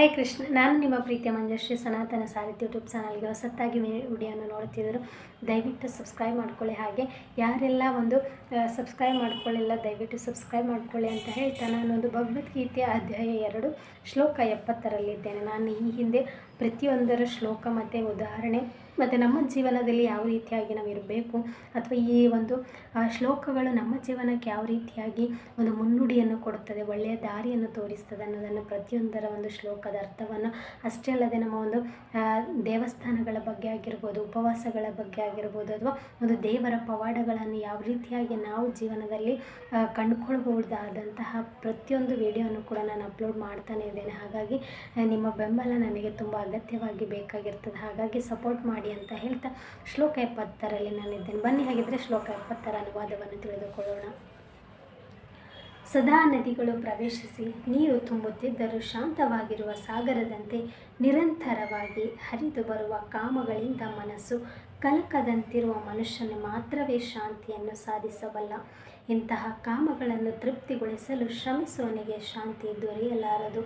ಹರೇ ಕೃಷ್ಣ. ನಾನು ನಿಮ್ಮ ಪ್ರೀತಿಯ ಮಂಜುಶ್ರೀ, ಸನಾತನ ಸಾಹಿತ್ಯ ಯೂಟ್ಯೂಬ್ ಚಾನಲ್ಗೆ ಹೊಸತ್ತಾಗಿ ವಿಡಿಯೋನ ನೋಡ್ತಿದ್ದರು ದಯವಿಟ್ಟು ಸಬ್ಸ್ಕ್ರೈಬ್ ಮಾಡ್ಕೊಳ್ಳಿ. ಹಾಗೆ ಯಾರೆಲ್ಲ ಒಂದು ಸಬ್ಸ್ಕ್ರೈಬ್ ಮಾಡ್ಕೊಳ್ಳಿಲ್ಲ, ದಯವಿಟ್ಟು ಸಬ್ಸ್ಕ್ರೈಬ್ ಮಾಡ್ಕೊಳ್ಳಿ ಅಂತ ಹೇಳ್ತಾ ನಾನೊಂದು ಭಗವದ್ಗೀತೆಯ ಅಧ್ಯಾಯ ಎರಡು, ಶ್ಲೋಕ ಎಪ್ಪತ್ತರಲ್ಲಿದ್ದೇನೆ. ನಾನು ಈ ಹಿಂದೆ ಪ್ರತಿಯೊಂದರ ಶ್ಲೋಕ ಮತ್ತು ಉದಾಹರಣೆ ಮತ್ತು ನಮ್ಮ ಜೀವನದಲ್ಲಿ ಯಾವ ರೀತಿಯಾಗಿ ನಾವು ಇರಬೇಕು? ಅಥವಾ ಈ ಒಂದು ಶ್ಲೋಕಗಳು ನಮ್ಮ ಜೀವನಕ್ಕೆ ಯಾವ ರೀತಿಯಾಗಿ ಒಂದು ಮುನ್ನುಡಿಯನ್ನು ಕೊಡುತ್ತದೆ, ಒಳ್ಳೆಯ ದಾರಿಯನ್ನು ತೋರಿಸ್ತದೆ ಅನ್ನೋದನ್ನು ಪ್ರತಿಯೊಂದರ ಒಂದು ಶ್ಲೋಕದ ಅರ್ಥವನ್ನು ಅಷ್ಟೇ ಅಲ್ಲದೆ ನಮ್ಮ ಒಂದು ದೇವಸ್ಥಾನಗಳ ಬಗ್ಗೆ ಆಗಿರ್ಬೋದು, ಉಪವಾಸಗಳ ಬಗ್ಗೆ ಆಗಿರ್ಬೋದು, ಅಥವಾ ಒಂದು ದೇವರ ಪವಾಡಗಳನ್ನು ಯಾವ ರೀತಿಯಾಗಿ ನಾವು ಜೀವನದಲ್ಲಿ ಕಂಡುಕೊಳ್ಬಹುದಾದಂತಹ ಪ್ರತಿಯೊಂದು ವಿಡಿಯೋನು ಕೂಡ ನಾನು ಅಪ್ಲೋಡ್ ಮಾಡ್ತಾನೆ ಇದ್ದೇನೆ. ಹಾಗಾಗಿ ನಿಮ್ಮ ಬೆಂಬಲ ನನಗೆ ತುಂಬ ಅಗತ್ಯವಾಗಿ ಬೇಕಾಗಿರ್ತದೆ. ಹಾಗಾಗಿ ಸಪೋರ್ಟ್ ಮಾಡಿ. ಅಂತ ಹೇಳ್ತಾ ಶ್ಲೋಕ ಎಪ್ಪತ್ತರಲ್ಲಿ ನಾನಿದ್ದೇನೆ. ಬನ್ನಿ ಹಾಗಿದ್ರೆ ಶ್ಲೋಕ ಎಪ್ಪತ್ತರ ಅನುವಾದವನ್ನು ತಿಳಿದುಕೊಳ್ಳೋಣ. ಸದಾ ನದಿಗಳು ಪ್ರವೇಶಿಸಿ ನೀರು ತುಂಬುತ್ತಿದ್ದರೂ ಶಾಂತವಾಗಿರುವ ಸಾಗರದಂತೆ ನಿರಂತರವಾಗಿ ಹರಿದು ಬರುವ ಕಾಮಗಳಿಂದ ಮನಸ್ಸು ಕಲಕದಂತಿರುವ ಮನುಷ್ಯನು ಮಾತ್ರವೇ ಶಾಂತಿಯನ್ನು ಸಾಧಿಸಬಲ್ಲ. ಇಂತಹ ಕಾಮಗಳನ್ನು ತೃಪ್ತಿಗೊಳಿಸಲು ಶ್ರಮಿಸುವನಿಗೆ ಶಾಂತಿ ದೊರೆಯಲಾರದು.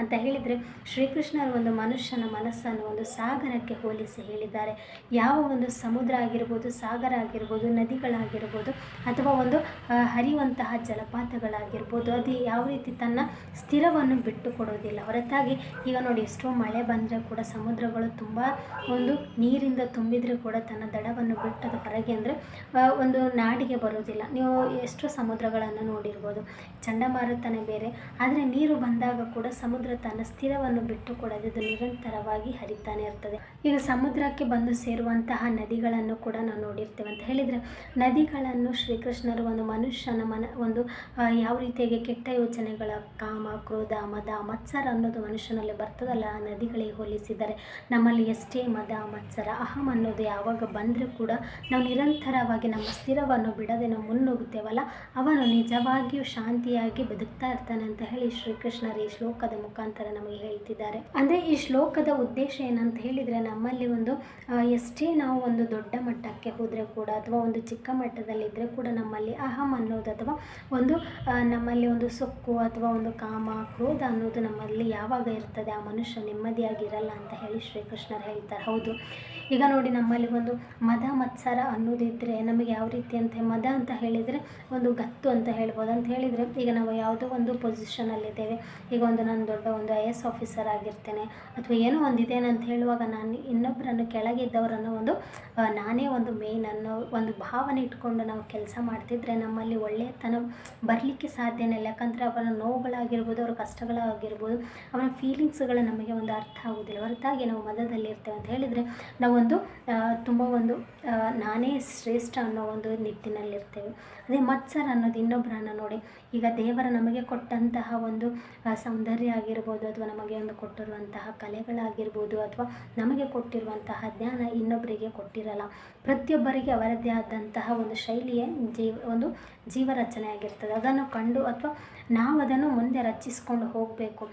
ಅಂತ ಹೇಳಿದರೆ ಶ್ರೀಕೃಷ್ಣರು ಒಂದು ಮನುಷ್ಯನ ಮನಸ್ಸನ್ನು ಒಂದು ಸಾಗರಕ್ಕೆ ಹೋಲಿಸಿ ಹೇಳಿದ್ದಾರೆ. ಯಾವ ಒಂದು ಸಮುದ್ರ ಆಗಿರ್ಬೋದು, ಸಾಗರ ಆಗಿರ್ಬೋದು, ನದಿಗಳಾಗಿರ್ಬೋದು, ಅಥವಾ ಒಂದು ಹರಿಯುವಂತಹ ಜಲಪಾತಗಳಾಗಿರ್ಬೋದು, ಅದು ಯಾವ ರೀತಿ ತನ್ನ ಸ್ಥಿರವನ್ನು ಬಿಟ್ಟು ಕೊಡೋದಿಲ್ಲ ಹೊರತಾಗಿ ಈಗ ನೋಡಿ ಎಷ್ಟೋ ಮಳೆ ಬಂದರೆ ಕೂಡ ಸಮುದ್ರಗಳು ತುಂಬ ಒಂದು ನೀರಿಂದ ತುಂಬಿದರೆ ಕೂಡ ತನ್ನ ದಡವನ್ನು ಬಿಟ್ಟದ ಹೊರಗೆ ಅಂದರೆ ಒಂದು ನಾಡಿಗೆ ಬರೋದಿಲ್ಲ ನೀವು ಎಷ್ಟು ಸಮುದ್ರಗಳನ್ನು ನೋಡಿರ್ಬೋದು. ಚಂಡಮಾರುತನೇ ಬೇರೆ. ಆದರೆ ನೀರು ಬಂದಾಗ ಕೂಡ ಸಮುದ್ರ ತನ್ನ ಸ್ಥಿರವನ್ನು ಬಿಟ್ಟು ಕೊಡದೆ ಅದು ನಿರಂತರವಾಗಿ ಹರಿತಾನೆ ಇರ್ತದೆ. ಈಗ ಸಮುದ್ರಕ್ಕೆ ಬಂದು ಸೇರುವಂತಹ ನದಿಗಳನ್ನು ಕೂಡ ನಾವು ನೋಡಿರ್ತೇವೆ ಅಂತ ಹೇಳಿದರೆ, ನದಿಗಳನ್ನು ಶ್ರೀಕೃಷ್ಣರು ಒಂದು ಮನುಷ್ಯನ ಮನ, ಒಂದು ಯಾವ ರೀತಿಯಾಗಿ ಕೆಟ್ಟ ಯೋಚನೆಗಳ ಕಾಮ, ಕ್ರೋಧ, ಮದ, ಮತ್ಸರ ಅನ್ನೋದು ಮನುಷ್ಯನಲ್ಲಿ ಬರ್ತದಲ್ಲ, ಆ ನದಿಗಳಿಗೆ ಹೋಲಿಸಿದರೆ ನಮ್ಮಲ್ಲಿ ಎಷ್ಟೇ ಮದ, ಮತ್ಸರ, ಅಹಂ ಅನ್ನೋದು ಯಾವಾಗ ಬಂದರೂ ಕೂಡ ನಾವು ನಿರಂತರವಾಗಿ ನಮ್ಮ ಸ್ಥಿರವನ್ನು ಬಿಡದೆ ನಾವು ಮುನ್ನುಗ್ತೇವಲ್ಲ ಅವನು ನಿಜವಾಗಿಯೂ ಶಾಂತಿಯಾಗಿ ಬದುಕ್ತಾ ಇರ್ತಾನೆ ಅಂತ ಹೇಳಿ ಶ್ರೀಕೃಷ್ಣರು ಈ ಶ್ಲೋಕದ ಮುಖಾಂತರ ನಮಗೆ ಹೇಳ್ತಿದ್ದಾರೆ. ಅಂದರೆ ಈ ಶ್ಲೋಕದ ಉದ್ದೇಶ ಏನಂತ ಹೇಳಿದರೆ ನಮ್ಮಲ್ಲಿ ಒಂದು ಎಷ್ಟೇ ನಾವು ಒಂದು ದೊಡ್ಡ ಮಟ್ಟಕ್ಕೆ ಹೋದರೆ ಕೂಡ ಅಥವಾ ಒಂದು ಚಿಕ್ಕ ಮಟ್ಟದಲ್ಲಿದ್ದರೆ ಕೂಡ ನಮ್ಮಲ್ಲಿ ಅಹಂ ಅನ್ನೋದು ಅಥವಾ ಒಂದು ನಮ್ಮಲ್ಲಿ ಒಂದು ಸೊಕ್ಕು ಅಥವಾ ಒಂದು ಕಾಮ, ಕ್ರೋಧ ಅನ್ನೋದು ನಮ್ಮಲ್ಲಿ ಯಾವಾಗ ಇರ್ತದೆ ಆ ಮನುಷ್ಯ ನೆಮ್ಮದಿಯಾಗಿರಲ್ಲ ಅಂತ ಹೇಳಿ ಶ್ರೀಕೃಷ್ಣರು ಹೇಳ್ತಾರೆ. ಹೌದು. ಈಗ ನೋಡಿ ನಮ್ಮಲ್ಲಿ ಒಂದು ಮದ ಮತ್ಸರ ಅನ್ನೋದಿದ್ದರೆ ನಮಗೆ ಯಾವ ರೀತಿ ಅಂತ ಮದ ಅಂತ ಹೇಳಿದರೆ ಒಂದು ಗತ್ತು ಅಂತ ಹೇಳ್ಬೋದು. ಅಂತ ಹೇಳಿದರೆ ಈಗ ನಾವು ಯಾವುದೋ ಒಂದು ಪೊಸಿಷನಲ್ಲಿದ್ದೇವೆ ಈಗ ಒಂದು ನಾನು ದೊಡ್ಡ ಒಂದು ಐ ಎಸ್ ಆಫೀಸರ್ ಆಗಿರ್ತೇನೆ ಅಥವಾ ಏನೋ ಒಂದಿದ್ದೇನೆ ಅಂತ ಹೇಳುವಾಗ ನಾನು ಇನ್ನೊಬ್ಬರನ್ನು ಕೆಳಗಿದ್ದವರನ್ನು ಒಂದು ನಾನೇ ಒಂದು ಮೇನ್ ಅನ್ನೋ ಒಂದು ಭಾವನೆ ಇಟ್ಕೊಂಡು ನಾವು ಕೆಲಸ ಮಾಡ್ತಿದ್ರೆ ನಮ್ಮಲ್ಲಿ ಒಳ್ಳೆಯತನ ಬರಲಿಕ್ಕೆ ಸಾಧ್ಯನೇ ಇಲ್ಲ. ಯಾಕಂದರೆ ಅವರ ನೋವುಗಳಾಗಿರ್ಬೋದು, ಅವರ ಕಷ್ಟಗಳಾಗಿರ್ಬೋದು, ಅವರ ಫೀಲಿಂಗ್ಸ್ಗಳು ನಮಗೆ ಒಂದು ಅರ್ಥ ಆಗೋದಿಲ್ಲ. ಹೊರತಾಗಿ ನಾವು ಮದದಲ್ಲಿ ಇರ್ತೇವೆ ಅಂತ ಹೇಳಿದರೆ ನಾವೊಂದು ತುಂಬ ಒಂದು ನಾನೇ ಶ್ರೇಷ್ಠ ಅನ್ನೋ ಒಂದು ನಿಟ್ಟಿನಲ್ಲಿರ್ತೇವೆ ಅದೇ ಮತ್ಸರ ಅನ್ನೋದು ಇನ್ನೊಬ್ಬರನ್ನು ನೋಡಿ, ಈಗ ದೇವರ ನಮಗೆ ಕೊಟ್ಟಂತಹ ಒಂದು ಸೌಂದರ್ಯ ಆಗಿರ್ಬೋದು ಅಥವಾ ನಮಗೆ ಒಂದು ಕೊಟ್ಟಿರುವಂತಹ ಕಲೆಗಳಾಗಿರ್ಬೋದು ಅಥವಾ ನಮಗೆ ಕೊಟ್ಟಿರುವಂತಹ ಜ್ಞಾನ ಇನ್ನೊಬ್ಬರಿಗೆ ಕೊಟ್ಟಿರಲ್ಲ. ಪ್ರತಿಯೊಬ್ಬರಿಗೆ ಅವರದ್ದೇ ಆದಂತಹ ಒಂದು ಶೈಲಿಯೇ ಜೀವ, ಒಂದು ಜೀವರಚನೆ ಆಗಿರ್ತದೆ. ಅದನ್ನು ಕಂಡು ಅಥವಾ ನಾವು ಅದನ್ನು ಮುಂದೆ ರಚಿಸ್ಕೊಂಡು ಹೋಗಬೇಕು.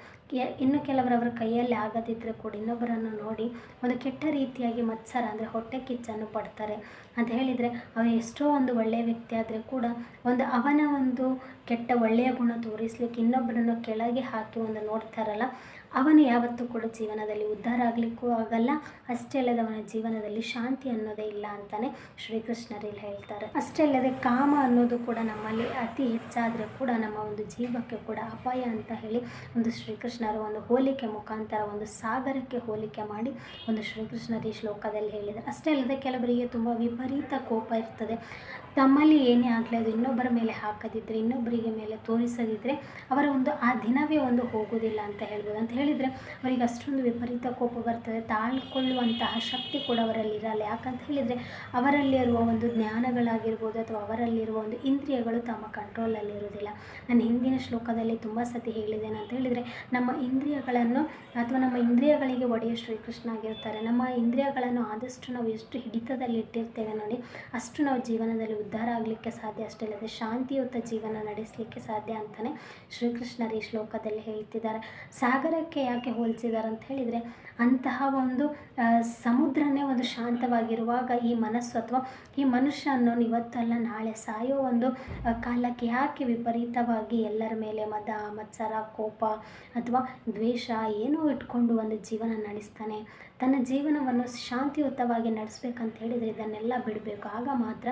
ಇನ್ನು ಕೆಲವರವರ ಕೈಯಲ್ಲಿ ಆಗದಿದ್ದರೆ ಕೂಡ ಇನ್ನೊಬ್ಬರನ್ನು ನೋಡಿ ಒಂದು ಕೆಟ್ಟ ರೀತಿಯಾಗಿ ಮತ್ಸರ ಅಂದರೆ ಹೊಟ್ಟೆ ಕಿಚ್ಚನ್ನು ಪಡ್ತಾರೆ. ಅಂತ ಹೇಳಿದರೆ ಅವ ಎಷ್ಟೋ ಒಂದು ಒಳ್ಳೆಯ ವ್ಯಕ್ತಿ ಆದರೆ ಕೂಡ ಒಂದು ಅವನ ಒಂದು ಕೆಟ್ಟ ಒಳ್ಳೆಯ ಗುಣ ತೋರಿಸ್ಲಿಕ್ಕೆ ಇನ್ನೊಬ್ಬರನ್ನು ಕೆಳಗೆ ಹಾಕಿ ಒಂದು ನೋಡ್ತಾರಲ್ಲ, ಅವನು ಯಾವತ್ತೂ ಕೂಡ ಜೀವನದಲ್ಲಿ ಉದ್ಧಾರ ಆಗಲಿಕ್ಕೂ ಆಗಲ್ಲ, ಅಷ್ಟೇ ಅಲ್ಲದೆ ಅವನ ಜೀವನದಲ್ಲಿ ಶಾಂತಿ ಅನ್ನೋದೇ ಇಲ್ಲ ಅಂತಾನೆ ಶ್ರೀಕೃಷ್ಣರು ಇಲ್ಲಿ ಹೇಳ್ತಾರೆ. ಅಷ್ಟೇ ಅಲ್ಲದೆ ಕಾಮ ಅನ್ನೋದು ಕೂಡ ನಮ್ಮಲ್ಲಿ ಅತಿ ಹೆಚ್ಚಾದರೆ ಕೂಡ ನಮ್ಮ ಒಂದು ಜೀವಕ್ಕೆ ಕೂಡ ಅಪಾಯ ಅಂತ ಹೇಳಿ ಒಂದು ಶ್ರೀಕೃಷ್ಣರು ಒಂದು ಹೋಲಿಕೆ ಮುಖಾಂತರ ಒಂದು ಸಾಗರಕ್ಕೆ ಹೋಲಿಕೆ ಮಾಡಿ ಒಂದು ಶ್ರೀಕೃಷ್ಣರು ಈ ಶ್ಲೋಕದಲ್ಲಿ ಹೇಳಿದ್ದಾರೆ. ಅಷ್ಟೇ ಅಲ್ಲದೆ ಕೆಲವರಿಗೆ ತುಂಬ ವಿಪರೀತ ಕೋಪ ಇರ್ತದೆ. ತಮ್ಮಲ್ಲಿ ಏನೇ ಆಗಲಿ ಅದು ಇನ್ನೊಬ್ಬರ ಮೇಲೆ ಹಾಕದಿದ್ದರೆ ಇನ್ನೊಬ್ಬರಿಗೆ ಮೇಲೆ ತೋರಿಸದಿದ್ದರೆ ಅವರ ಒಂದು ಆ ದಿನವೇ ಒಂದು ಹೋಗೋದಿಲ್ಲ ಅಂತ ಹೇಳ್ಬೋದು. ಅಂತ ಹೇಳಿದರೆ ಅವರಿಗೆ ಅಷ್ಟೊಂದು ವಿಪರೀತ ಕೋಪ ಬರ್ತದೆ. ತಾಳ್ಕೊಳ್ಳುವಂತಹ ಶಕ್ತಿ ಕೂಡ ಅವರಲ್ಲಿ ಇರಲ್ಲ. ಯಾಕಂತ ಹೇಳಿದರೆ ಅವರಲ್ಲಿರುವ ಒಂದು ಜ್ಞಾನಗಳಾಗಿರ್ಬೋದು ಅಥವಾ ಅವರಲ್ಲಿರುವ ಒಂದು ಇಂದ್ರಿಯಗಳು ತಮ್ಮ ಕಂಟ್ರೋಲಲ್ಲಿ ಇರೋದಿಲ್ಲ ನಾನು ಹಿಂದಿನ ಶ್ಲೋಕದಲ್ಲಿ ತುಂಬ ಸತಿ ಹೇಳಿದ್ದೇನೆ ಅಂತ ಹೇಳಿದರೆ, ನಮ್ಮ ಇಂದ್ರಿಯಗಳನ್ನು ಅಥವಾ ನಮ್ಮ ಇಂದ್ರಿಯಗಳಿಗೆ ಒಡೆಯ ಶ್ರೀಕೃಷ್ಣ ಆಗಿರ್ತಾರೆ. ನಮ್ಮ ಇಂದ್ರಿಯಗಳನ್ನು ಆದಷ್ಟು ನಾವು ಎಷ್ಟು ಹಿಡಿತದಲ್ಲಿ ಇಟ್ಟಿರ್ತೇವೆ ನೋಡಿ, ಅಷ್ಟು ನಾವು ಜೀವನದಲ್ಲಿ ಉದ್ಧಾರ ಆಗಲಿಕ್ಕೆ ಸಾಧ್ಯ? ಅಷ್ಟೇ ಅಲ್ಲದೆ ಶಾಂತಿಯುತ ಜೀವನ ನಡೆಸಲಿಕ್ಕೆ ಸಾಧ್ಯ ಅಂತಲೇ ಶ್ರೀಕೃಷ್ಣರು ಈ ಶ್ಲೋಕದಲ್ಲಿ ಹೇಳ್ತಿದ್ದಾರೆ. ಸಾಗರಕ್ಕೆ ಯಾಕೆ ಹೋಲಿಸಿದ್ದಾರೆ ಅಂತ ಹೇಳಿದರೆ, ಅಂತಹ ಒಂದು ಸಮುದ್ರನೇ ಒಂದು ಶಾಂತವಾಗಿರುವಾಗ ಈ ಮನಸ್ಸು ಅಥವಾ ಈ ಮನುಷ್ಯ ಅನ್ನೋನು ಇವತ್ತಲ್ಲ, ನಾಳೆ ಸಾಯೋ ಒಂದು ಕಾಲಕ್ಕೆ ಯಾಕೆ ವಿಪರೀತವಾಗಿ ಎಲ್ಲರ ಮೇಲೆ ಮದ, ಮತ್ಸರ, ಕೋಪ ಅಥವಾ ದ್ವೇಷ ಏನೋ ಇಟ್ಕೊಂಡು ಒಂದು ಜೀವನ ನಡೆಸ್ತಾನೆ? ತನ್ನ ಜೀವನವನ್ನು ಶಾಂತಿಯುತವಾಗಿ ನಡೆಸ್ಬೇಕಂತ ಹೇಳಿದರೆ ಇದನ್ನೆಲ್ಲ ಬಿಡಬೇಕು. ಆಗ ಮಾತ್ರ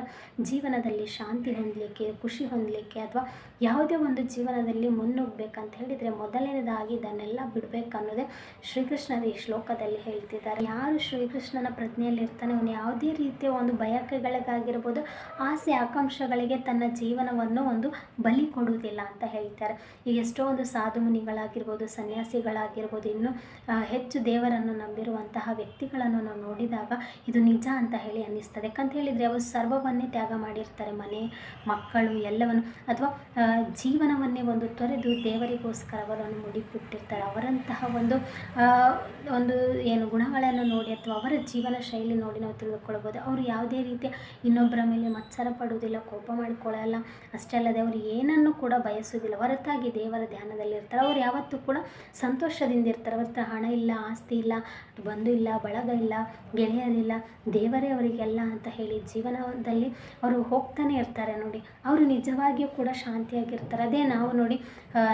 ಜೀವನದಲ್ಲಿ ಶಾಂತಿ ಹೊಂದಲಿಕ್ಕೆ, ಖುಷಿ ಹೊಂದಲಿಕ್ಕೆ ಅಥವಾ ಯಾವುದೇ ಒಂದು ಜೀವನದಲ್ಲಿ ಮುನ್ನುಗ್ಗಬೇಕಂತ ಹೇಳಿದರೆ ಮೊದಲನೇದಾಗಿ ಇದನ್ನೆಲ್ಲ ಬಿಡಬೇಕನ್ನೋದೇ ಶ್ರೀಕೃಷ್ಣರು ಈ ಶ್ಲೋಕದಲ್ಲಿ ಹೇಳ್ತಿದ್ದಾರೆ. ಯಾರು ಶ್ರೀಕೃಷ್ಣನ ಪ್ರಜ್ಞೆಯಲ್ಲಿ ಇರ್ತಾನೆ ಅವನು ಯಾವುದೇ ರೀತಿಯ ಒಂದು ಬಯಕೆಗಳಿಗಾಗಿರ್ಬೋದು, ಆಸೆ, ಆಕಾಂಕ್ಷೆಗಳಿಗೆ ತನ್ನ ಜೀವನವನ್ನು ಒಂದು ಬಲಿ ಕೊಡುವುದಿಲ್ಲ ಅಂತ ಹೇಳ್ತಾರೆ. ಈಗ ಎಷ್ಟೋ ಒಂದು ಸಾಧು ಮುನಿಗಳಾಗಿರ್ಬೋದು, ಸನ್ಯಾಸಿಗಳಾಗಿರ್ಬೋದು, ಇನ್ನು ಹೆಚ್ಚು ದೇವರನ್ನು ನಂಬಿರುವಂತಹ ವ್ಯಕ್ತಿಗಳನ್ನು ನಾವು ನೋಡಿದಾಗ ಇದು ನಿಜ ಅಂತ ಹೇಳಿ ಅನ್ನಿಸ್ತದೆ. ಯಾಕಂತ ಹೇಳಿದರೆ ಅವರು ಸರ್ವವನ್ನೇ ತ್ಯಾಗ ಮಾಡಿರ್ತಾರೆ ಮನೆ, ಮಕ್ಕಳು ಎಲ್ಲವನ್ನು ಅಥವಾ ಜೀವನವನ್ನೇ ಒಂದು ತೊರೆದು ದೇವರಿಗೋಸ್ಕರ ಅವರನ್ನು ಮುಡಿಪಿಟ್ಟಿರ್ತಾರೆ. ಅವರಂತಹ ಒಂದು ಒಂದು ಏನು ಗುಣಗಳನ್ನು ನೋಡಿ ಅಥವಾ ಅವರ ಜೀವನ ಶೈಲಿ ನೋಡಿ ನಾವು ತಿಳಿದುಕೊಳ್ಬೋದು ಅವರು ಯಾವುದೇ ರೀತಿಯ ಇನ್ನೊಬ್ಬರ ಮೇಲೆ ಮತ್ಸರ ಪಡುವುದಿಲ್ಲ, ಕೋಪ ಮಾಡಿಕೊಳ್ಳಲ್ಲ. ಅಷ್ಟೇ ಅಲ್ಲದೆ ಅವರು ಏನನ್ನು ಕೂಡ ಬಯಸುವುದಿಲ್ಲ. ಹೊರತಾಗಿ ದೇವರ ಧ್ಯಾನದಲ್ಲಿರ್ತಾರೆ. ಅವ್ರು ಯಾವತ್ತೂ ಕೂಡ ಸಂತೋಷದಿಂದ ಇರ್ತಾರೆ. ಅವ್ರ ಹಣ ಇಲ್ಲ, ಆಸ್ತಿ ಇಲ್ಲ, ಬಂಧು ಇಲ್ಲ, ಬಳಗ ಇಲ್ಲ, ಗೆಳೆಯರಿಲ್ಲ, ದೇವರೇ ಅವರಿಗೆಲ್ಲ ಅಂತ ಹೇಳಿ ಜೀವನದಲ್ಲಿ ಅವರು ಹೋಗ್ತಾನೆ ಇರ್ತಾರೆ ನೋಡಿ. ಅವರು ನಿಜವಾಗಿಯೂ ಕೂಡ ಶಾಂತಿಯಾಗಿರ್ತಾರೆ. ಅದೇ ನಾವು ನೋಡಿ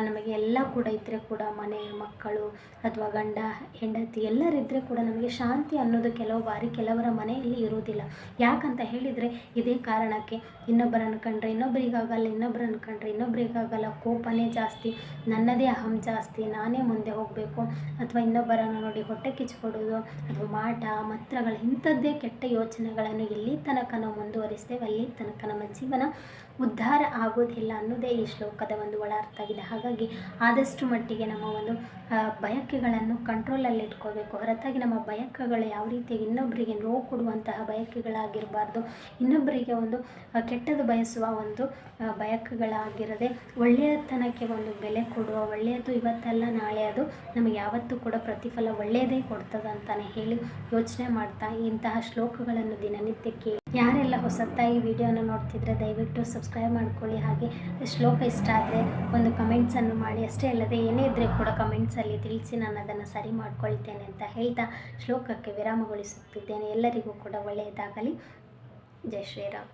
ನಮಗೆ ಎಲ್ಲ ಕೂಡ ಇದ್ದರೆ ಕೂಡ ಮನೆ, ಮಕ್ಕಳು ಅಥವಾ ಗಂಡ, ಹೆಂಡತಿ ಎಲ್ಲರಿದ್ದರೆ ಕೂಡ ನಮಗೆ ಶಾಂತಿ ಅನ್ನೋದು ಕೆಲವು ಬಾರಿ ಕೆಲವರ ಮನೆಯಲ್ಲಿ ಇರುವುದಿಲ್ಲ. ಯಾಕಂತ ಹೇಳಿದರೆ ಇದೇ ಕಾರಣಕ್ಕೆ ಇನ್ನೊಬ್ಬರನ್ನು ಕಂಡ್ರೆ ಇನ್ನೊಬ್ಬರಿಗಾಗಲ್ಲ, ಇನ್ನೊಬ್ಬರನ್ನು ಕಂಡ್ರೆ ಇನ್ನೊಬ್ಬರಿಗಾಗಲ್ಲ ಕೋಪನೇ ಜಾಸ್ತಿ, ನನ್ನದೇ ಅಹಂ ಜಾಸ್ತಿ, ನಾನೇ ಮುಂದೆ ಹೋಗಬೇಕು ಅಥವಾ ಇನ್ನೊಬ್ಬರನ್ನು ನೋಡಿ ಹೊಟ್ಟೆ ಕಿಚ್ಕೊಡೋದು ಅಥವಾ ಮಾಟ, ಮಂತ್ರಗಳು ಇಂಥದ್ದೇ ಕೆಟ್ಟ ಯೋಚನೆಗಳನ್ನು ಎಲ್ಲಿ ತನಕ ನಾವು ಮುಂದುವರಿಸ್ತೇವೆ, ಅಲ್ಲಿ ತನಕ ನಮ್ಮ ಜೀವನ ಉದ್ಧಾರ ಆಗೋದಿಲ್ಲ ಅನ್ನೋದೇ ಈ ಶ್ಲೋಕದ ಒಂದು ಒಳ ಅರ್ಥ ಆಗಿದೆ. ಹಾಗಾಗಿ ಆದಷ್ಟು ಮಟ್ಟಿಗೆ ನಮ್ಮ ಒಂದು ಬಯಕೆಗಳನ್ನು ಕಂಟ್ರೋಲಲ್ಲಿ ಇಟ್ಕೋಬೇಕು. ಹೊರತಾಗಿ ನಮ್ಮ ಬಯಕೆಗಳು ಯಾವ ರೀತಿಯಾಗಿ ಇನ್ನೊಬ್ಬರಿಗೆ ನೋವು ಕೊಡುವಂತಹ ಬಯಕೆಗಳಾಗಿರಬಾರ್ದು. ಇನ್ನೊಬ್ಬರಿಗೆ ಒಂದು ಕೆಟ್ಟದ್ದು ಬಯಸುವ ಒಂದು ಬಯಕೆಗಳಾಗಿರದೆ ಒಳ್ಳೆಯತನಕ್ಕೆ ಒಂದು ಬೆಲೆ ಕೊಡುವ, ಒಳ್ಳೆಯದು ಇವತ್ತಲ್ಲ, ನಾಳೆ ಅದು ನಮಗೆ ಯಾವತ್ತೂ ಕೂಡ ಪ್ರತಿಫಲ ಒಳ್ಳೆಯದೇ ಕೊಡ್ತದಂತಾನೆ ಹೇಳಿ ಯೋಚನೆ ಮಾಡ್ತಾ ಇಂತಹ ಶ್ಲೋಕಗಳನ್ನು ದಿನನಿತ್ಯಕ್ಕೆ ಯಾರೆಲ್ಲ ಹೊಸತಾಗಿ ವಿಡಿಯೋನ ನೋಡ್ತಿದ್ರೆ ದಯವಿಟ್ಟು ಸಬ್ಸ್ಕ್ರೈಬ್ ಮಾಡ್ಕೊಳ್ಳಿ. ಹಾಗೆ ಶ್ಲೋಕ ಇಷ್ಟ ಆದರೆ ಒಂದು ಕಮೆಂಟ್ಸನ್ನು ಮಾಡಿ. ಅಷ್ಟೇ ಅಲ್ಲದೆ ಏನೇ ಇದ್ದರೆ ಕೂಡ ಕಮೆಂಟ್ಸಲ್ಲಿ ತಿಳಿಸಿ ನಾನು ಅದನ್ನು ಸರಿ ಮಾಡ್ಕೊಳ್ತೇನೆ ಅಂತ ಹೇಳ್ತಾ ಶ್ಲೋಕಕ್ಕೆ ವಿರಾಮಗೊಳಿಸುತ್ತಿದ್ದೇನೆ. ಎಲ್ಲರಿಗೂ ಕೂಡ ಒಳ್ಳೆಯದಾಗಲಿ. ಜೈ ಶ್ರೀರಾಮ್.